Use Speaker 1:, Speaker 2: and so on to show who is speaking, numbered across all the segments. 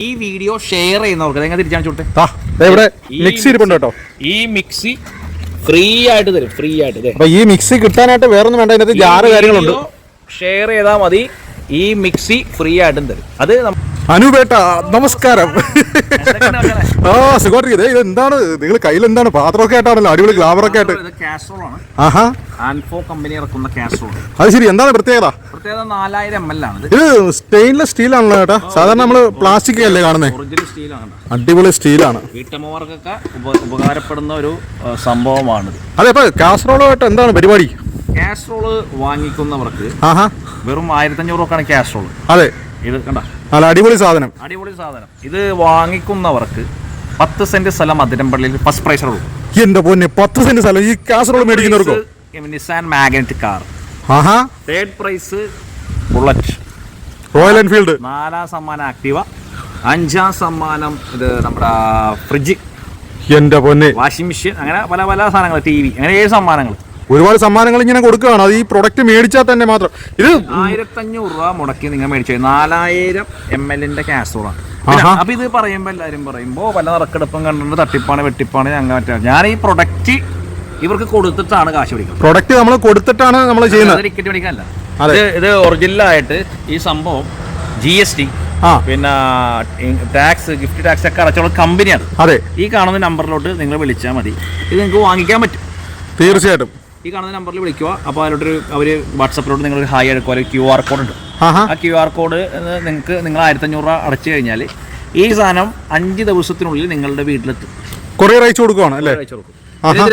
Speaker 1: ഈ video share ചെയ്യുന്നവർക്ക്. നിങ്ങൾ തിരിച്ചാണ്
Speaker 2: ആ ദേ ഇവിടെ മിക്സി ഇരിപ്പുണ്ട് കേട്ടോ.
Speaker 1: ഈ മിക്സി ഫ്രീ ആയിട്ട് തരും ഫ്രീ ആയിട്ട് ദേ.
Speaker 2: അപ്പൊ ഈ മിക്സി കിട്ടാനായിട്ട് വേറൊന്നും വേണ്ട ഇതിനകത്ത് ജാറ് കാര്യങ്ങളുണ്ട്.
Speaker 1: ഷെയർ ചെയ്താൽ മതി ഈ മിക്സി ഫ്രീ ആയിട്ടും തരും. അത് നമ്മ-
Speaker 2: അനുപേട്ട നമസ്കാരം? ആ സുഖമായിട്ട് ഇത് എന്താണ് നിങ്ങൾ കയ്യിൽ എന്താണ് പാത്രമൊക്കെ ആയിട്ടാണല്ലോ അടിപൊളി ഗ്ലാമറൊക്കെ ആയിട്ട്. ആഹാ.
Speaker 1: കമ്പനി ഇറക്കുന്ന
Speaker 2: അത് ശരി എന്താണ് പ്രത്യേകത?
Speaker 1: പ്രത്യേകത നാലായിരം എം എൽ ആണ് ഇത്.
Speaker 2: സ്റ്റെയിൻലെസ് സ്റ്റീൽ ആണല്ലോ ചേട്ടാ സാധാരണ നമ്മൾ പ്ലാസ്റ്റിക് അല്ലേ കാണുന്നത്
Speaker 1: ഒറിജിനൽ സ്റ്റീലാണ്
Speaker 2: അടിപൊളി സ്റ്റീലാണ്
Speaker 1: വീട്ടമ്മമാർക്കൊക്കെ ഉപകാരപ്പെടുന്ന ഒരു സംഭവമാണ്
Speaker 2: അതെ ഇപ്പൊ കാസറോളുമായിട്ട് എന്താണ് പരിപാടി?
Speaker 1: കാസറോൾ വാങ്ങിക്കുന്നവർക്ക് വെറും ആയിരത്തഞ്ഞൂറ് രൂപക്കാണ് കാസറോൾ
Speaker 2: അതെ.
Speaker 1: ഇത് കണ്ട.
Speaker 2: നല്ല അടിപൊളി സാധനം.
Speaker 1: അടിപൊളി സാധനം. ഇത് വാങ്ങിക്കുന്നവർക്ക് പത്ത് സെന്റ് സ്ഥലം അതിരമ്പള്ളിയിൽ ഫസ്റ്റ് പ്രൈസ് ഉള്ളൂ.
Speaker 2: എന്റെ പൊന്നെ പത്ത് സെന്റ് സ്ഥലം. ഈ കാസറോൾ മേടിക്കുന്നവർക്കോ
Speaker 1: നിസാൻ മാഗ്നറ്റ് കാർ
Speaker 2: ആഹാ.
Speaker 1: Third prize Bullet
Speaker 2: Royal Enfield
Speaker 1: നാലാം സമ്മാനം ആക്ടിവ അഞ്ചാം സമ്മാനം ഇത് നമ്മുടെ ഫ്രിഡ്ജ്
Speaker 2: എന്റെ പൊന്നെ.
Speaker 1: വാഷിംഗ് മെഷീൻ അങ്ങനെ പല പല സാധനങ്ങൾ ടി വി അങ്ങനെ ഏഴ് സമ്മാനങ്ങൾ.
Speaker 2: ഒരുപാട് സമ്മാനങ്ങൾ ഇങ്ങനെ കൊടുക്കുകയാണ്. അത് ഈ പ്രൊഡക്റ്റ് മേടിച്ചാൽ തന്നെ മാത്രം. ഇത്
Speaker 1: ആയിരത്തഞ്ഞൂറ് രൂപ മുടക്കി നിങ്ങൾ മേടിച്ചു നാലായിരം എം എല്ലിന്റെ കാസറോളാണ്. അപ്പൊ ഇത് പറയുമ്പോ എല്ലാരും പറയുമ്പോ പല നറുക്കെടുപ്പും കണ്ടുണ്ട് തട്ടിപ്പാണ് വെട്ടിപ്പാണ് അങ്ങനെ മറ്റേ ഞാൻ ഈ പ്രൊഡക്റ്റ് ഇവർക്ക് കൊടുത്തിട്ടാണ് കാശ് പിടിക്കുന്നത്
Speaker 2: പ്രൊഡക്റ്റ് നമ്മൾ കൊടുത്തിട്ടാണ് നമ്മൾ ചെയ്യുന്നത്.
Speaker 1: ടിക്കറ്റ് പിടിക്കാനല്ല
Speaker 2: അതെ.
Speaker 1: ഇത് ഇത് ഒറിജിനലായിട്ട് ഈ സംഭവം ജി എസ് ടി പിന്നെ ടാക്സ് ഗിഫ്റ്റ് ടാക്സ് ഒക്കെ അടച്ചുള്ള കമ്പനിയാണ്
Speaker 2: അതെ.
Speaker 1: ഈ കാണുന്ന നമ്പറിലോട്ട് നിങ്ങൾ വിളിച്ചാൽ മതി. ഇത് നിങ്ങൾക്ക് വാങ്ങിക്കാൻ പറ്റും.
Speaker 2: തീർച്ചയായിട്ടും.
Speaker 1: ഈ കാണുന്ന നമ്പറിൽ വിളിക്കുക. അപ്പോൾ അതിലോട്ടൊരു അവർ വാട്സപ്പിലോട്ട് നിങ്ങൾ ഹായ് എടുക്കുക ഒരു ക്യു ആർ കോഡ് ഉണ്ട്. ആ ക്യു ആർ കോഡ് നിങ്ങൾക്ക് നിങ്ങൾ ആയിരത്തഞ്ഞൂറ് രൂപ അടച്ചു കഴിഞ്ഞാൽ ഈ സാധനം അഞ്ച് ദിവസത്തിനുള്ളിൽ നിങ്ങളുടെ വീട്ടിലെത്തും.
Speaker 2: കൊറിയർ അയച്ചു കൊടുക്കുവാണ് അല്ലേ?
Speaker 1: അയച്ചു കൊടുക്കും.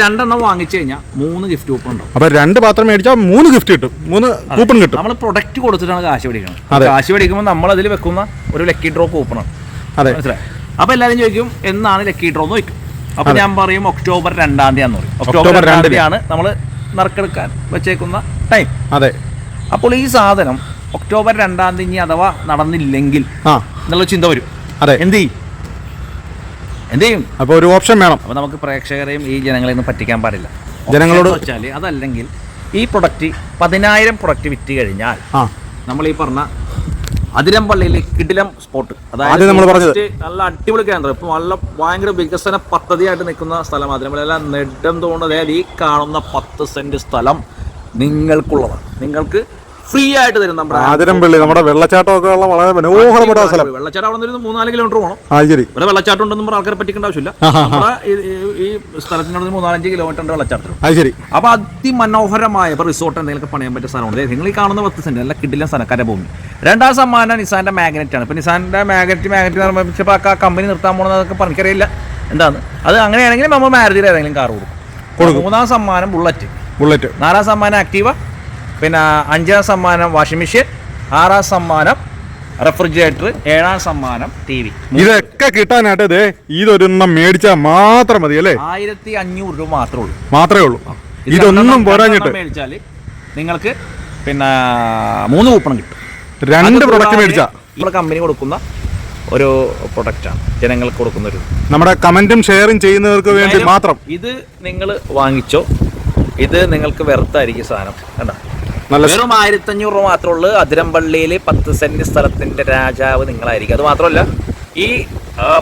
Speaker 1: രണ്ടെണ്ണം വാങ്ങിച്ചു കഴിഞ്ഞാൽ മൂന്ന് ഗിഫ്റ്റ് കൂപ്പൺ ഉണ്ട്
Speaker 2: അപ്പൊ രണ്ട് പാത്രം മേടിച്ചാൽ മൂന്ന് ഗിഫ്റ്റ് കിട്ടും. മൂന്ന് കൂപ്പൺ കിട്ടും.
Speaker 1: നമ്മൾ പ്രൊഡക്റ്റ് കൊടുത്തിട്ടാണ് കാശ് മേടിക്കുന്നത്. കാശ് മേടിക്കുമ്പോൾ നമ്മൾ അതിൽ വെക്കുന്ന ഒരു ലക്കി ഡ്രോ കൂപ്പണാണ്
Speaker 2: അതെ.
Speaker 1: മനസ്സിലായി? അപ്പൊ എല്ലാവരും ചോദിക്കും എന്നാണ് ലക്കി ഡ്രോ എന്ന് ചോദിക്കും. അപ്പൊ ഞാൻ പറയും ഒക്ടോബർ രണ്ടാം തീയതി ആണെന്ന് പറയും. ഒക്ടോബർ
Speaker 2: ഒക്ടോബർ
Speaker 1: രണ്ടാം തീയതിയാണ് നമ്മൾ നറുക്കെടുക്കാൻ വെച്ചേക്കുന്ന ടൈം
Speaker 2: അതെ.
Speaker 1: അപ്പോൾ ഈ സാധനം ഒക്ടോബർ രണ്ടാം തീയതി അഥവാ നടന്നില്ലെങ്കിൽ
Speaker 2: ആ.
Speaker 1: എന്നുള്ള ചിന്ത വരും.
Speaker 2: അതെ.
Speaker 1: എന്ത് ചെയ്യും? എന്ത് ചെയ്യും?
Speaker 2: അപ്പൊ ഒരു ഓപ്ഷൻ വേണം.
Speaker 1: അപ്പോൾ നമുക്ക് പ്രേക്ഷകരെയും ഈ ജനങ്ങളെയും ഒന്നും പറ്റിക്കാൻ പാടില്ല.
Speaker 2: ജനങ്ങളോട്
Speaker 1: വെച്ചാൽ അതല്ലെങ്കിൽ ഈ പ്രൊഡക്റ്റ് പതിനായിരം പ്രൊഡക്റ്റ് വിറ്റ് കഴിഞ്ഞാൽ നമ്മൾ ഈ പറഞ്ഞ അതിരമ്പള്ളിയിൽ കിടിലം സ്പോട്ട്
Speaker 2: അതായത് നമ്മൾ പറഞ്ഞത്.
Speaker 1: നല്ല അടിപൊളി കേന്ദ്രം. ഇപ്പൊ നല്ല ഭയങ്കര വികസന പദ്ധതിയായിട്ട് നിൽക്കുന്ന സ്ഥലം അതിരമ്പള്ളി അല്ല നെടും തോന്നുന്നത് അതായത് ഈ കാണുന്ന പത്ത് സെന്റ് സ്ഥലം നിങ്ങൾക്കുള്ളതാണ്. നിങ്ങൾക്ക് ഫ്രീ ആയിട്ട് തരും നമ്മുടെ
Speaker 2: ആതിരമ്പള്ളി നമ്മുടെ വെള്ളച്ചാട്ടമൊക്കെ ഉള്ള വളരെ മനോഹരപ്പെട്ട സ്ഥലം.
Speaker 1: വെള്ളച്ചാട്ടം അവിടെ നിന്ന് മൂന്നാൽ കിലോമീറ്റർ പോകണം.
Speaker 2: ആ ശരി.
Speaker 1: ഇവിടെ വെള്ളച്ചാട്ടം ഉണ്ടെന്ന് പറഞ്ഞ ആൾക്കാരെ പറ്റിക്കേണ്ട ആവശ്യമില്ല. നമ്മുടെ ഈ- സ്ഥലത്തിന് സ്ഥലത്തിനോട് മൂന്നാലഞ്ച് കിലോമീറ്റർ ഉണ്ട് വെള്ളച്ചാട്ടം
Speaker 2: അത് ശരി.
Speaker 1: അപ്പൊ അതിമനോഹരമായ ഇപ്പൊ റിസോർട്ട് എന്തെങ്കിലും പണിയാൻ പറ്റിയ സ്ഥലമുണ്ട്. ദേ നിങ്ങൾ ഈ കാണുന്ന പത്ത് സെന്റ് അല്ല കിട്ടില്ല സ്ഥലം കരഭൂമി. രണ്ടാം സമ്മാനം നിസാന്റെ മാഗ്നറ്റ് ആണ്. ഇപ്പൊ നിസാന്റെ മാഗ്നറ്റ് മാഗ്നറ്റ് ഇപ്പൊ ആ കമ്പനി നിർത്താൻ പോകുന്നതൊക്കെ പറഞ്ഞിക്കറിയില്ല എന്താണ്? അത് അങ്ങനെയാണെങ്കിൽ നമ്മൾ മാരുതിയിൽ ഏതെങ്കിലും കാർ കൊടുക്കും. മൂന്നാം സമ്മാനം ബുള്ളറ്റ്
Speaker 2: ബുള്ളറ്റ്
Speaker 1: നാലാം സമ്മാനം ആക്റ്റീവ പിന്നെ അഞ്ചാം സമ്മാനം വാഷിംഗ് മെഷീൻ ആറാം സമ്മാനം റെഫ്രിജറേറ്റർ ഏഴാം സമ്മാനം ടി വി.
Speaker 2: ഇതൊക്കെ കിട്ടാനായിട്ട് ഇതേ ഇതൊരെണ്ണം മേടിച്ചാൽ മാത്രം മതി അല്ലേ?
Speaker 1: ആയിരത്തി അഞ്ഞൂറ് രൂപ മാത്രമേ ഉള്ളൂ.
Speaker 2: മാത്രമേ ഉള്ളൂ. ഇതൊന്നും പോരാഞ്ഞിട്ട്.
Speaker 1: മേടിച്ചാൽ നിങ്ങൾക്ക് പിന്നെ മൂന്ന് കൂപ്പണം കിട്ടും.
Speaker 2: രണ്ട് പ്രൊഡക്റ്റ്
Speaker 1: മേടിച്ചാൽ
Speaker 2: മേടിച്ചാ.
Speaker 1: നമ്മുടെ കമ്പനി കൊടുക്കുന്ന ഒരു പ്രൊഡക്റ്റാണ് ജനങ്ങൾക്ക് കൊടുക്കുന്ന ഒരു
Speaker 2: നമ്മുടെ കമന്റും ഷെയറും ചെയ്യുന്നവർക്ക് വേണ്ടി മാത്രം.
Speaker 1: ഇത് നിങ്ങൾ വാങ്ങിച്ചോ. ഇത് നിങ്ങൾക്ക് വെറുത്തായിരിക്കും സാധനം. കണ്ട? വെറും ആയിരത്തഞ്ഞൂറ് രൂപ മാത്രമേ ഉള്ളൂ. അതിരമ്പള്ളിയിൽ പത്ത് സെന്റ് സ്ഥലത്തിന്റെ രാജാവ് നിങ്ങളായിരിക്കും. അത് മാത്രമല്ല ഈ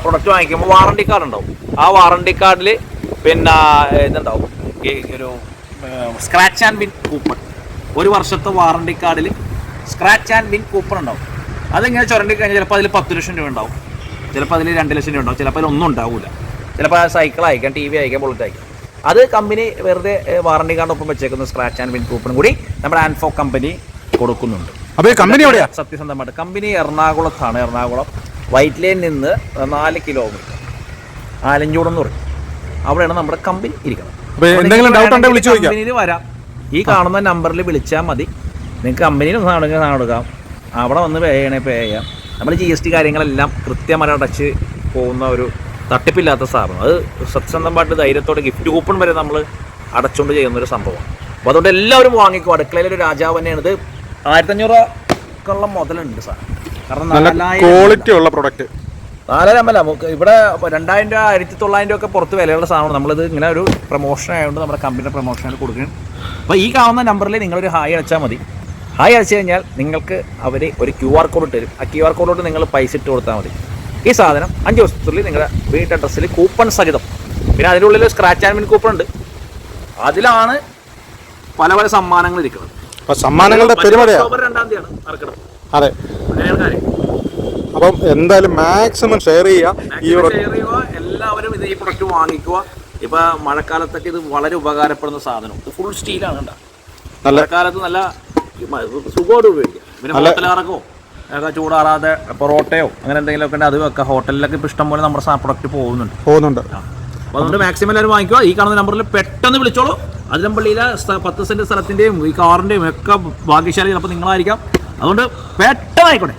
Speaker 1: പ്രൊഡക്റ്റ് വാങ്ങിക്കുമ്പോൾ വാറണ്ടി കാർഡ് ഉണ്ടാവും. ആ വാറണ്ടി കാർഡിൽ പിന്നെ ഇതുണ്ടാവും ഒരു സ്ക്രാച്ച് ആൻഡ് വിൻ കൂപ്പൺ ഒരു വർഷത്തെ വാറണ്ടി കാർഡിൽ സ്ക്രാച്ച് ആൻഡ് വിൻ കൂപ്പൺ ഉണ്ടാവും. അതിങ്ങനെ ചുരണ്ടി കഴിഞ്ഞാൽ ചിലപ്പോൾ അതിൽ പത്ത് ലക്ഷം രൂപ ഉണ്ടാവും. ചിലപ്പോൾ അതിൽ രണ്ട് ലക്ഷം രൂപ ഉണ്ടാവും. ചിലപ്പോൾ അതിൽ ഒന്നും ഉണ്ടാവില്ല ചിലപ്പോൾ സൈക്കിൾ അയക്കാം ടി വി അയക്കാം ബുള്ളറ്റ് അയക്കാം അത് കമ്പനി വെറുതെ വാറണ്ടി കാർഡ് ഒപ്പം വെച്ചേക്കുന്ന സ്ക്രാച്ച് ആൻഡ് വിൻ കൂപ്പണും കൂടി നമ്മുടെ ആൻഫോ കമ്പനി കൊടുക്കുന്നുണ്ട്.
Speaker 2: കമ്പനി എവിടെയാ?
Speaker 1: സത്യസന്ധമായിട്ട് കമ്പനി എറണാകുളത്താണ്. എറണാകുളം വൈറ്റ് ലൈനിൽ നിന്ന് നാല് കിലോമീറ്റർ ആലഞ്ചൂടെന്ന് പറയും. അവിടെയാണ് നമ്മുടെ കമ്പനി ഇരിക്കുന്നത്.
Speaker 2: എന്തെങ്കിലും ഡൗട്ട് ഉണ്ടെങ്കിൽ വിളിച്ചു
Speaker 1: കമ്പനിയിൽ വരാം. ഈ കാണുന്ന നമ്പറിൽ വിളിച്ചാൽ മതി. നിങ്ങൾക്ക് കമ്പനിയിൽ സാധനം എടുക്കാം. അവിടെ വന്ന് പേ ചെയ്യണേ പേ ചെയ്യാം. നമ്മൾ ജി എസ് ടി കാര്യങ്ങളെല്ലാം കൃത്യമായിട്ട് അടച്ച് പോകുന്ന ഒരു തട്ടിപ്പില്ലാത്ത സാധനം. അത് സത്യസന്ധമായിട്ട് ധൈര്യത്തോടെ ഗിഫ്റ്റ് കൂപ്പൺ വരെ നമ്മൾ അടച്ചുകൊണ്ട് ചെയ്യുന്ന ഒരു സംഭവമാണ് അപ്പോൾ അതുകൊണ്ട് എല്ലാവരും വാങ്ങിക്കും. അടുക്കളയിൽ ഒരു രാജാവ് തന്നെയാണ് ഇത് ആയിരത്തഞ്ഞൂറ് ഒക്കെയുള്ള മുതലുണ്ട് സാർ. കാരണം
Speaker 2: ക്വാളിറ്റി ഉള്ള പ്രൊഡക്റ്റ്
Speaker 1: നാലായിരം അല്ല ഇവിടെ രണ്ടായിരം രൂപ ആയിരത്തി തൊള്ളായിരം രൂപ ഒക്കെ പുറത്ത് വിലയുള്ള സാധനമാണ്. നമ്മളിത് ഇങ്ങനെ ഒരു പ്രൊമോഷൻ ആയതുകൊണ്ട് നമ്മുടെ കമ്പനിയുടെ പ്രൊമോഷൻ കൊടുക്കുകയാണ്. അപ്പോൾ ഈ കാണുന്ന നമ്പറിൽ നിങ്ങളൊരു ഹായ് അടച്ചാൽ മതി. ഹായ് അടച്ചു കഴിഞ്ഞാൽ നിങ്ങൾക്ക് അവർ ഒരു ക്യു ആർ കോഡ് ഇട്ട് തരും. ആ ക്യു ആർ കോഡിലോട്ട് നിങ്ങൾ പൈസ ഇട്ട് കൊടുത്താൽ മതി. ഈ സാധനം അഞ്ച് ദിവസത്തിനുള്ളിൽ നിങ്ങളുടെ വീട്ട് അഡ്രസ്സിൽ കൂപ്പൺ സഹിതം. പിന്നെ അതിന്റെ ഉള്ളിൽ സ്ക്രാച്ച് ആൻഡ് വിൻ കൂപ്പൺ ഉണ്ട്. അതിലാണ് പല പല സമ്മാനങ്ങൾ ഇരിക്കുന്നത്.
Speaker 2: സമ്മാനങ്ങളുടെ
Speaker 1: ഒക്ടോബർ രണ്ടാം തീയതിയാണ് നറുക്കെടുപ്പ്
Speaker 2: അതെ. അപ്പം എന്തായാലും മാക്സിമം ഷെയർ ചെയ്യുക. ഈ
Speaker 1: എല്ലാവരും ഇത് ഈ പ്രൊഡക്റ്റ് വാങ്ങിക്കുക. ഇപ്പൊ മഴക്കാലത്തൊക്കെ ഇത് വളരെ ഉപകാരപ്പെടുന്ന സാധനം. ഇത് ഫുൾ സ്റ്റീലാണ് മഴക്കാലത്ത് നല്ല സുഖമായിട്ട് ഉപയോഗിക്കാം. പിന്നെ ഹോട്ടലുകാർക്കോ ഒക്കെ ചൂടാറാതെ പൊറോട്ടയോ അങ്ങനെ എന്തെങ്കിലുമൊക്കെ ഉണ്ട് അത് വെക്കാം. ഹോട്ടലിലൊക്കെ ഇപ്പൊ ഇഷ്ടം പോലെ നമ്മുടെ പ്രൊഡക്റ്റ് പോകുന്നുണ്ട്.
Speaker 2: പോകുന്നുണ്ട്.
Speaker 1: അപ്പോൾ അതുകൊണ്ട് മാക്സിമം എല്ലാവരും വാങ്ങിക്കുക ഈ കാണുന്ന നമ്പറിൽ പെട്ടെന്ന് വിളിച്ചോളൂ. അതിരമ്പള്ളിയിലെ സ്ഥ- പത്ത് സെന്റ് സ്ഥലത്തിന്റെയും ഈ കാറിന്റെയും ഒക്കെ ഭാഗ്യശാലി ചിലപ്പോൾ നിങ്ങളായിരിക്കാം. അതുകൊണ്ട് പെട്ടെന്ന് ആയിക്കോട്ടെ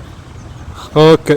Speaker 2: ഓക്കെ.